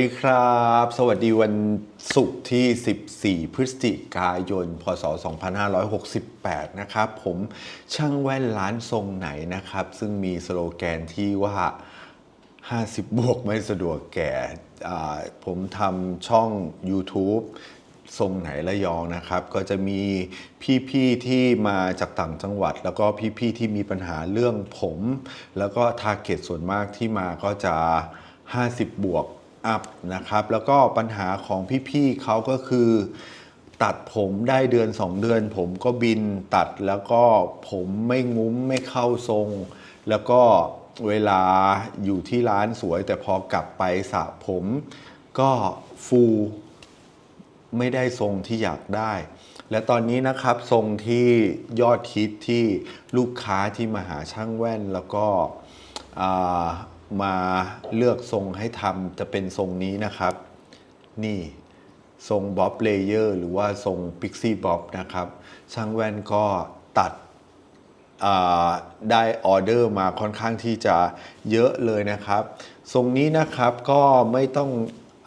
สวัสดีครับ สวัสดีวันศุกร์ที่ 14 พฤศจิกายน พศ 2568 นะครับ ผมช่างแว่นร้านทรงไหนนะครับ ซึ่งมีสโลแกนที่ว่า 50 บวกไม่สะดวกแก่ ผมทำช่อง YouTube ทรงไหนระยองนะครับ ก็จะมีพี่ๆที่มาจากต่างจังหวัด แล้วก็พี่ๆที่มีปัญหาเรื่องผม แล้วก็ทาร์เก็ตส่วนมากที่มาก็จะ 50 บวก อัพนะครับ แล้วก็ปัญหาของพี่ๆเขาก็คือ ตัดผมได้เดือน 2 เดือน ผมก็บินตัดแล้วก็ผมไม่งุ้มไม่เข้าทรง แล้วก็เวลาอยู่ที่ร้านสวย แต่พอกลับไปสระผมก็ฟูไม่ได้ทรงที่อยากได้ และตอนนี้นะครับทรงที่ยอดฮิตที่ลูกค้าที่มาหาช่างแว่นแล้วก็า มาเลือกทรงให้ทำจะเป็นทรงนี้นะครับ นี่ทรงบ๊อบเลเยอร์หรือว่าทรงพิกซี่บ๊อบนะครับ ช่างแว่นก็ตัดได้ออเดอร์มาค่อนข้างที่จะเยอะเลยนะครับ ทรงนี้นะครับก็ไม่ต้อง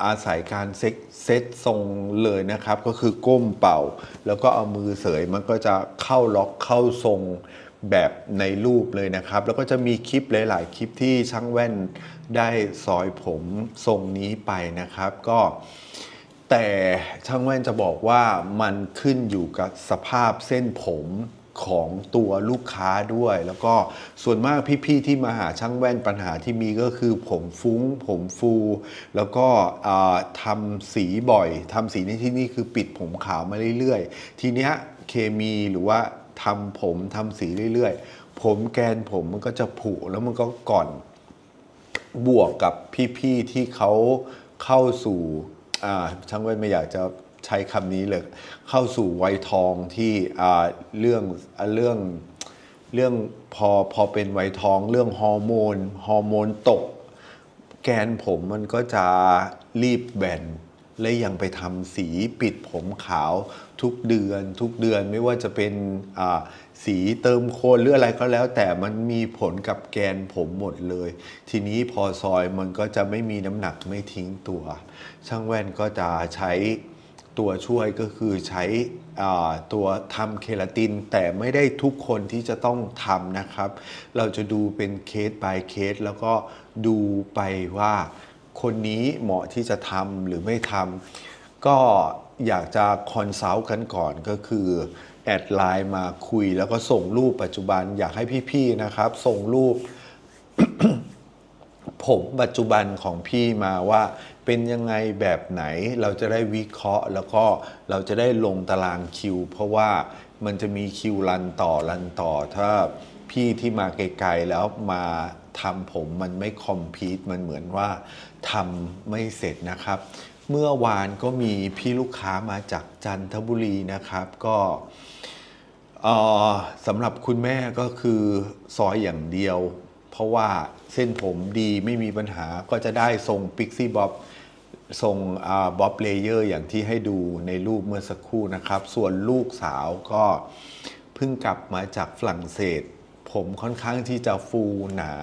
อาศัยการเซ็ตเซตทรงเลยนะครับ ก็คือก้มเป่า แล้วก็เอามือเสยมันก็จะเข้าล็อกเข้าทรง แบบในรูปเลยนะครับ แล้วก็จะมีคลิปหลาย ๆ คลิปที่ช่างแว่นได้ซอยผมทรงนี้ไปนะครับ ก็แต่ช่างแว่นจะบอกว่ามันขึ้นอยู่กับสภาพเส้นผมของตัวลูกค้าด้วย แล้วก็ส่วนมากพี่ ๆ ที่มาหาช่างแว่นปัญหาที่มีก็คือผมฟุ้ง ผมฟู แล้วก็ทำสีบ่อยทำสีในที่นี่คือปิดผมขาวมาเรื่อย ๆ ทีเนี้ยเคมีหรือว่า ทำผมทำสีเรื่อยๆ ผมแกนผมมันก็จะผุแล้วมันก็ก่อนบวกกับพี่ๆที่เขาเข้าสู่อ่าช่างแว่นไม่อยากจะใช้คำนี้เลย เข้าสู่วัยทองที่อ่าเรื่องเรื่องเรื่องพอพอเป็นวัยทองเรื่องฮอร์โมนฮอร์โมนตก แกนผมมันก็จะรีบแบน และยังไปทำสีปิดผมขาวทุกเดือน ทุกเดือนไม่ว่าจะเป็นสีเติมโคนหรืออะไรก็แล้ว แต่มันมีผลกับแกนผมหมดเลย ทีนี้พอซอยมันก็จะไม่มีน้ำหนักไม่ทิ้งตัว ช่างแว่นก็จะใช้ตัวช่วยก็คือใช้ตัวทำเคราติน แต่ไม่ได้ทุกคนที่จะต้องทำนะครับ เราจะดูเป็นเคส by เคส แล้วก็ดูไปว่า คนนี้เหมาะที่จะทำหรือไม่ทำก็อยากจะคอนซัลท์กันก่อนก็คือ แอดไลน์มาคุยแล้วก็ส่งรูปปัจจุบันอยากให้พี่ๆนะครับ ส่งรูป ผมปัจจุบันของพี่มาว่า เป็นยังไงแบบไหนเราจะได้วิเคราะห์ แล้วก็เราจะได้ลงตารางคิว เพราะว่ามันจะมีคิวรันต่อรันต่อถ้าพี่ที่มาไกลๆแล้วมา ทำผมมันไม่คอมพีตมันเหมือนว่าทำไม่เสร็จนะครับ เมื่อวานก็มีพี่ลูกค้ามาจากจันทบุรีนะครับก็สำหรับคุณแม่ก็คือซอยอย่างเดียว เพราะว่าเส้นผมดีไม่มีปัญหาก็จะได้ทรงพิกซี่บ๊อบทรงบ๊อบเลเยอร์อย่างที่ให้ดูในรูปเมื่อสักครู่นะครับ ส่วนลูกสาวก็เพิ่งกลับมาจากฝรั่งเศส ผมค่อนข้างที่จะฟูหนา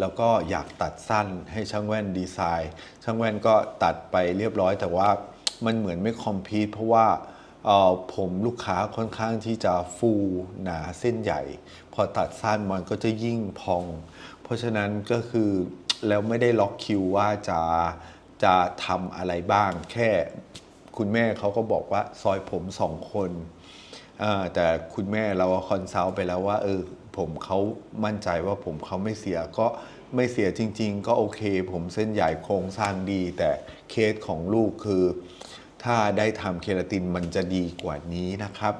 แล้วก็อยากตัดสั้นให้ช่างแว่นดีไซน์ ช่างแว่นก็ตัดไปเรียบร้อย แต่ว่ามันเหมือนไม่คอมพีทเพราะว่าออผมลูกค้าค่อนข้างที่จะฟูหนาเส้นใหญ่ พอตัดสั้นมันก็จะยิ่งพอง เพราะฉะนั้นก็คือแล้วไม่ได้ล็อกคิวว่าจะจะทำอะไรบ้าง แค่คุณแม่เขาก็บอกว่าซอยผมสองคน แต่คุณแม่เราคอนซัลท์ไปแล้วว่าเออผมเขามั่นใจว่าผมเขาไม่เสียก็ไม่เสียจริง ๆ ก็โอเค ผมเส้นใหญ่โครงสร้างดี แต่เคสของลูกคือ ถ้าได้ทำเคราตินมันจะดีกว่านี้นะครับ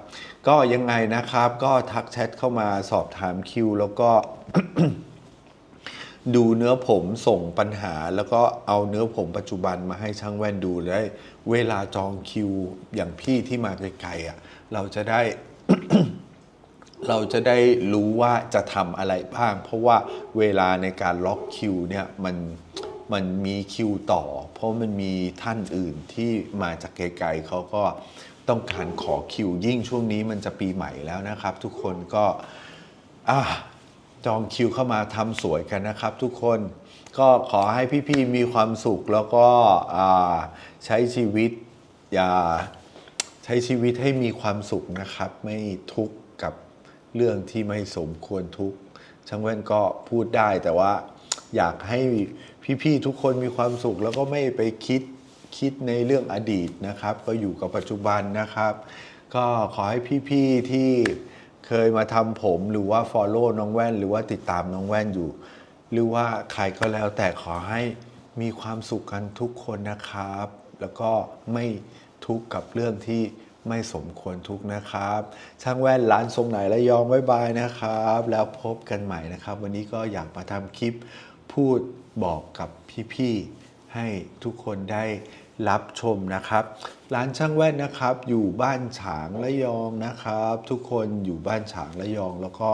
ก็ยังไงนะครับก็ทักแชทเข้ามาสอบถามคิวแล้วก็ ดูเนื้อผมส่งปัญหา แล้วก็เอาเนื้อผมปัจจุบันมาให้ช่างแว่นดูได้เวลาจองคิวอย่างพี่ที่มาไกลๆอะเราจะได้ เราจะได้รู้ว่าจะทำอะไรบ้าง เพราะว่าเวลาในการล็อกคิวเนี่ยมันมันมีคิวต่อ เพราะมันมีท่านอื่นที่มาจากไกลๆเขาก็ต้องการขอคิวยิ่งช่วงนี้มันจะปีใหม่แล้วนะครับ ทุกคนก็อะ จองคิวเข้ามาทำสวยกันนะครับทุกคนก็ขอให้พี่ๆมีความสุขแล้วก็ใช้ชีวิตอย่าใช้ชีวิตให้มีความสุขนะครับ ไม่ทุกข์กับเรื่องที่ไม่สมควรทุกข์ช่างแว่นก็พูดได้แต่ว่าอยากให้พี่ๆทุกคนมีความสุข แล้วก็ไม่ไปคิดคิดในเรื่องอดีตนะครับ ก็อยู่กับปัจจุบันนะครับ ก็ขอให้พี่ๆที่ เคยมาทำผมหรือว่า Follow น้องแว่น หรือว่าติดตามน้องแว่นอยู่ หรือว่าใครก็แล้วแต่ขอให้มีความสุขกันทุกคนนะครับ แล้วก็ไม่ทุกข์กับเรื่องที่ไม่สมควรทุกข์นะครับ ช่างแว่นร้านทรงไหนระยองบ๊ายบายนะครับ แล้วพบกันใหม่นะครับ วันนี้ก็อยากมาทำคลิปพูดบอกกับพี่ๆให้ทุกคนได้ รับชมนะครับ ร้านช่างแว่นนะครับ อยู่บ้านฉางระยองนะครับ ทุกคนอยู่บ้านฉางระยอง แล้วก็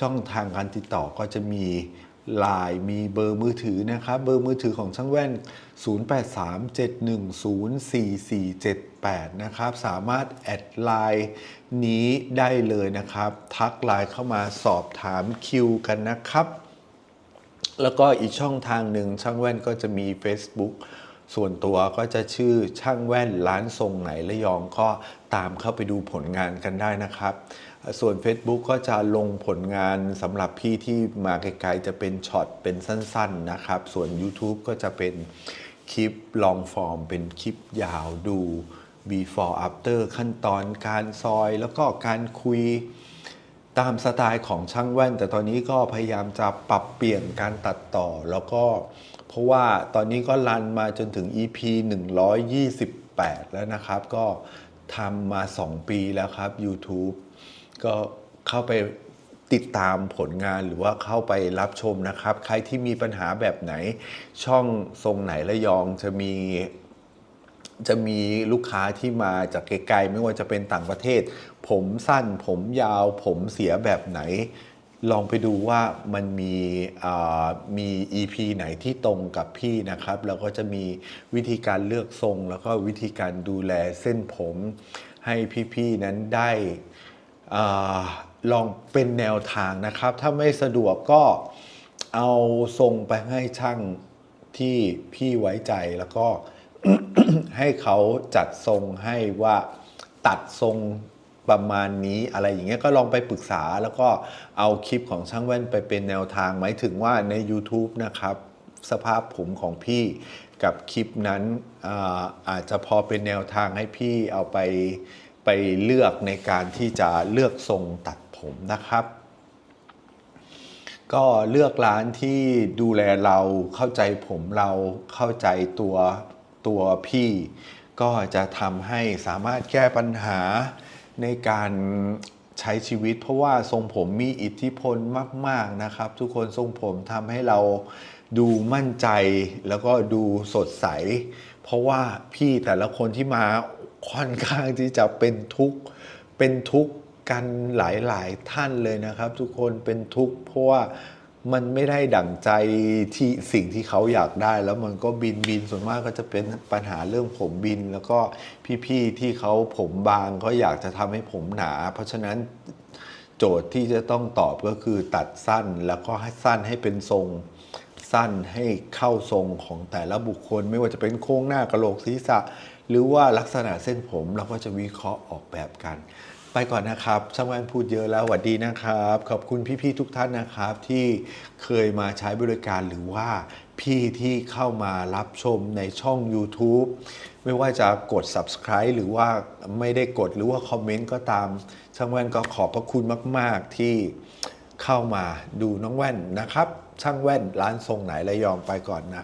ช่องทางการติดต่อก็จะมีไลน์มีเบอร์มือถือนะครับ เบอร์มือถือของช่างแว่น 0837104478 นะครับ สามารถแอดไลน์นี้ได้เลยนะครับ ทักไลน์เข้ามาสอบถามคิวกันนะครับ แล้วก็อีกช่องทางหนึ่งช่างแว่นก็จะมี Facebook ส่วนตัวก็จะชื่อช่างแว่นร้านทรงไหนระยองก็ตามเข้าไปดูผลงานกันได้นะครับ ส่วน Facebook ก็จะลงผลงานสำหรับพี่ที่มาไกลๆจะเป็นช็อตเป็นสั้นๆนะครับ ส่วน YouTube ก็จะเป็นคลิปลองฟอร์ม เป็นคลิปยาวดู before after ขั้นตอนการซอยแล้วก็การคุย ตามสไตล์ของช่างแว่น แต่ตอนนี้ก็พยายามจะปรับเปลี่ยนการตัดต่อ แล้วก็เพราะว่าตอนนี้ก็รันมาจนถึง EP 128 แล้วนะครับ ก็ทำมา 2 ปีแล้วครับ YouTube ก็เข้าไปติดตามผลงานหรือว่าเข้าไปรับชมนะครับ ใครที่มีปัญหาแบบไหน ช่องทรงไหนระยองจะมี จะมีลูกค้าที่มาจากไกลๆไม่ว่าจะเป็นต่างประเทศ ผมสั้นผมยาวผมเสียแบบไหน ลองไปดูว่ามันมีอ่ามี EP ไหนที่ตรงกับพี่นะครับ แล้วก็จะมีวิธีการเลือกทรง แล้วก็วิธีการดูแลเส้นผมให้พี่ๆนั้นได้อาลองเป็นแนวทางนะครับ ถ้าไม่สะดวกก็เอาทรงไปให้ช่างที่พี่ไว้ใจแล้วก็ ให้เขาจัดทรงให้ว่าตัดทรงประมาณนี้อะไรอย่างเงี้ยก็ลองไปปรึกษาแล้วก็เอาคลิปของช่างแว่นไปเป็นแนวทางหมายถึงว่าใน YouTube นะครับ สภาพผมของพี่กับคลิปนั้นอาอาจจะพอเป็นแนวทางให้พี่เอาไปไปเลือกในการที่จะเลือกทรงตัดผมนะครับ ก็เลือกร้านที่ดูแลเราเข้าใจผมเราเข้าใจตัว ตัวพี่ก็จะทำให้สามารถแก้ปัญหาในการใช้ชีวิต เพราะว่าทรงผมมีอิทธิพลมาก ๆนะครับ ทุกคนทรงผมทำให้เราดูมั่นใจแล้วก็ดูสดใส เพราะว่าพี่แต่ละคนที่มาค่อนข้างที่จะเป็นทุกข์เป็นทุกข์กันหลายๆท่านเลยนะครับ ทุกคนเป็นทุกข์เพราะว่า มันไม่ได้ดั่งใจที่สิ่งที่เขาอยากได้ แล้วมันก็บินบินส่วนมากก็จะเป็นปัญหาเรื่องผมบิน แล้วก็พี่ๆที่เขาผมบางก็อยากจะทำให้ผมหนา เพราะฉะนั้นโจทย์ที่จะต้องตอบก็คือตัดสั้นแล้วก็ให้สั้นให้เป็นทรงสั้นให้เข้าทรงของแต่ละบุคคล ไม่ว่าจะเป็นโค้งหน้ากระโหลกศีรษะ หรือว่าลักษณะเส้นผมเราก็จะวิเคราะห์ออกแบบกัน ไปก่อนนะครับช่างแว่นพูดเยอะแล้วหวัดดีนะครับ ขอบคุณพี่ๆทุกท่านนะครับ ที่เคยมาใช้บริการหรือว่าพี่ที่เข้ามารับชมในช่อง YouTube ไม่ว่าจะกด subscribe หรือว่าไม่ได้กดหรือว่าคอมเมนต์ก็ตามช่างแว่นก็ขอบพระคุณมาก ๆ ที่เข้ามาดูน้องแว่นนะครับ ช่างแว่นร้านทรงไหนระยองไปก่อนนะ